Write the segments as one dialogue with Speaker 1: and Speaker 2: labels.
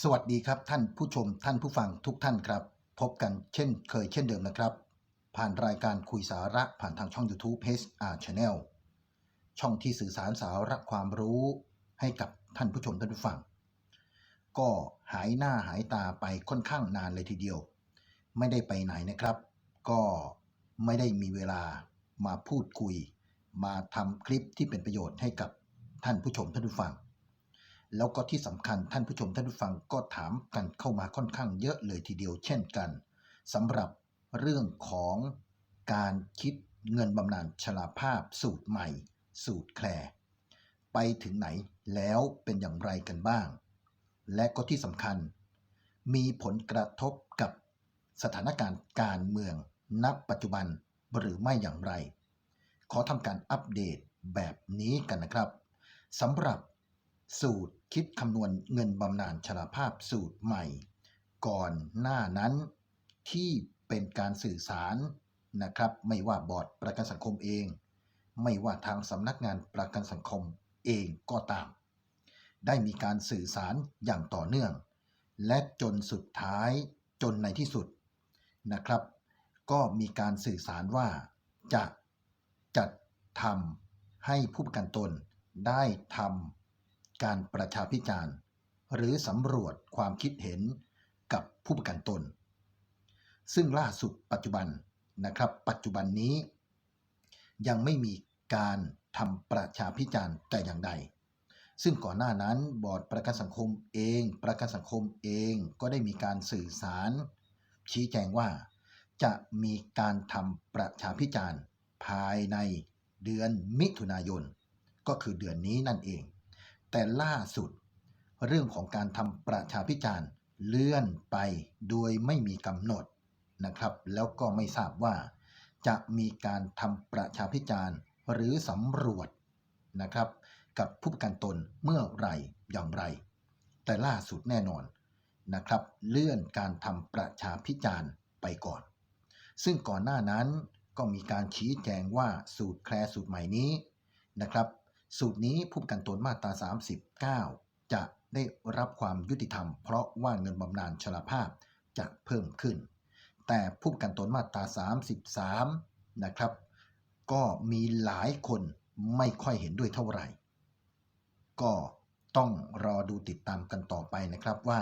Speaker 1: สวัสดีครับท่านผู้ชมท่านผู้ฟังทุกท่านครับ พบกันเช่นเคยเช่นเดิมนะครับ ผ่านรายการคุยสาระผ่านทางช่อง YouTube HR Channel ช่องที่สื่อสารสาระความรู้ให้กับท่านผู้ชมท่านผู้ฟัง ก็หายหน้าหายตาไปค่อนข้างนานเลยทีเดียว ไม่ได้ไปไหนนะครับ ก็ไม่ได้มีเวลามาพูดคุย มาทำคลิปที่เป็นประโยชน์ให้กับท่านผู้ชมท่านผู้ฟัง แล้วก็ที่สำคัญท่านผู้ชมท่านผู้ฟังก็ถามกันเข้ามาค่อนข้างเยอะเลยทีเดียวเช่นกันสำหรับเรื่องของการคิดเงินบำนาญชราภาพสูตรใหม่ สูตรแคลร์ไปถึงไหนแล้วเป็นอย่างไรกันบ้าง และก็ที่สำคัญ มีผลกระทบกับสถานการณ์การเมืองณปัจจุบันหรือไม่อย่างไร ขอทำการอัปเดตแบบนี้กันนะครับสำหรับ สูตรคิดคำนวณเงินบำนาญชราภาพสูตรใหม่ ก่อนหน้านั้นที่เป็นการสื่อสารนะครับ ไม่ว่าบอร์ดประกันสังคมเอง ไม่ว่าทางสำนักงานประกันสังคมเองก็ตาม ได้มีการสื่อสารอย่างต่อเนื่อง และจนสุดท้ายจนในที่สุดนะครับ ก็มีการสื่อสารว่าจะจัดทำให้ผู้ประกันตนได้ทำ การประชาพิจารณ์หรือสำรวจความคิดเห็นกับผู้ประกันตน ซึ่งล่าสุดปัจจุบันนะครับ ปัจจุบันนี้ ยังไม่มีการทำประชาพิจารณ์แต่อย่างใด ซึ่งก่อนหน้านั้นบอร์ดประกันสังคมเอง ประกันสังคมเองก็ได้มีการสื่อสาร ชี้แจงว่า จะมีการทำประชาพิจารณ์ภายในเดือนมิถุนายน ก็คือเดือนนี้นั่นเอง แต่ล่าสุด เรื่องของการทำประชาพิจารณ์เลื่อนไปโดยไม่มีกำหนดนะครับ แล้วก็ไม่ทราบว่า จะมีการทำประชาพิจารณ์หรือสำรวจนะครับ กับผู้ประกันตนเมื่อไหร่อย่างไร แต่ล่าสุดแน่นอนนะครับ เลื่อนการทำประชาพิจารณ์ไปก่อน ซึ่งก่อนหน้านั้นก็มีการชี้แจงว่าสูตรแคลสูตรใหม่นี้นะครับ สูตรนี้ผู้ประกันตนมาตรา 39 จะได้รับความยุติธรรม เพราะว่าเงินบำนาญชราภาพจะเพิ่มขึ้น แต่ผู้ประกันตนมาตรา 33 นะครับ ก็มีหลายคนไม่ค่อยเห็นด้วยเท่าไหร่ ก็ต้องรอดูติดตามกันต่อไปนะครับว่า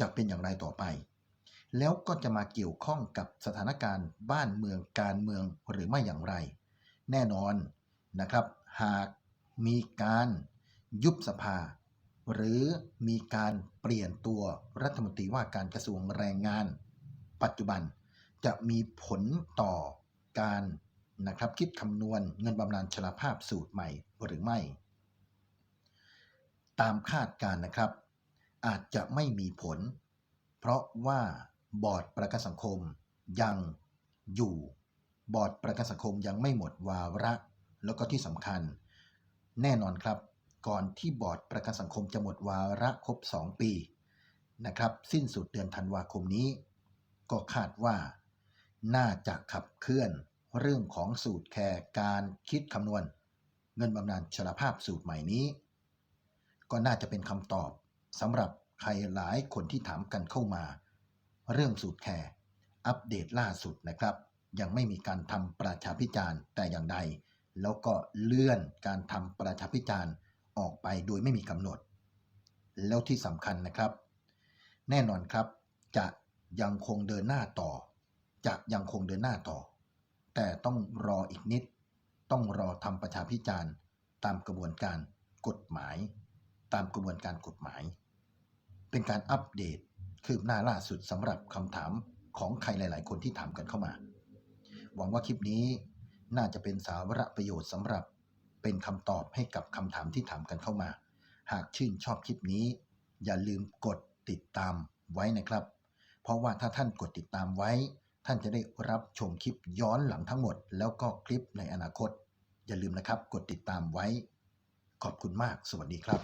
Speaker 1: จะเป็นอย่างไรต่อไป แล้วก็จะมาเกี่ยวข้องกับสถานการณ์บ้านเมืองการเมืองหรือไม่อย่างไร แน่นอนนะครับ หาก มีการยุบสภา หรือมีการเปลี่ยนตัวรัฐมนตรีว่าการกระทรวงแรงงาน ปัจจุบันจะมีผลต่อการนะครับคิดคำนวณเงินบำนาญชราภาพสูตรใหม่หรือไม่ ตามคาดการนะครับ อาจจะไม่มีผล เพราะว่าบอร์ดประกันสังคมยังอยู่ บอร์ดประกันสังคมยังไม่หมดวาระ แล้วก็ที่สำคัญ แน่นอนครับ ก่อนที่บอร์ดประกันสังคมจะหมดวาระครบ 2 ปีนะครับ สิ้นสุดเดือนธันวาคมนี้ ก็คาดว่า น่าจะขับเคลื่อนเรื่องของสูตรแคร์การคิดคำนวณ เงินบำนาญชราภาพสูตรใหม่นี้ ก็น่าจะเป็นคำตอบสำหรับใครหลายคนที่ถามกันเข้ามา เรื่องสูตรแคร์อัปเดตล่าสุดนะครับ ยังไม่มีการทำประชาพิจารณ์แต่อย่างใด แล้วก็เลื่อนการทำประชาพิจารณ์ออกไปโดยไม่มีกำหนด แล้วที่สำคัญนะครับ แน่นอนครับจะยังคงเดินหน้าต่อ จะยังคงเดินหน้าต่อ แต่ต้องรออีกนิด ต้องรอทำประชาพิจารณ์ตามกระบวนการกฎหมาย ตามกระบวนการกฎหมาย เป็นการอัปเดตคืบหน้าล่าสุดสำหรับคำถามของใครหลาย ๆ คนที่ถามกันเข้ามา หวังว่าคลิปนี้ น่าจะเป็นสาระประโยชน์สำหรับเป็นคำตอบให้กับคำถามที่ถามกันเข้ามา หากชื่นชอบคลิปนี้ อย่าลืมกดติดตามไว้นะครับ เพราะว่าถ้าท่านกดติดตามไว้ ท่านจะได้รับชมคลิปย้อนหลังทั้งหมด แล้วก็คลิปในอนาคต อย่าลืมนะครับ กดติดตามไว้ ขอบคุณมาก สวัสดีครับ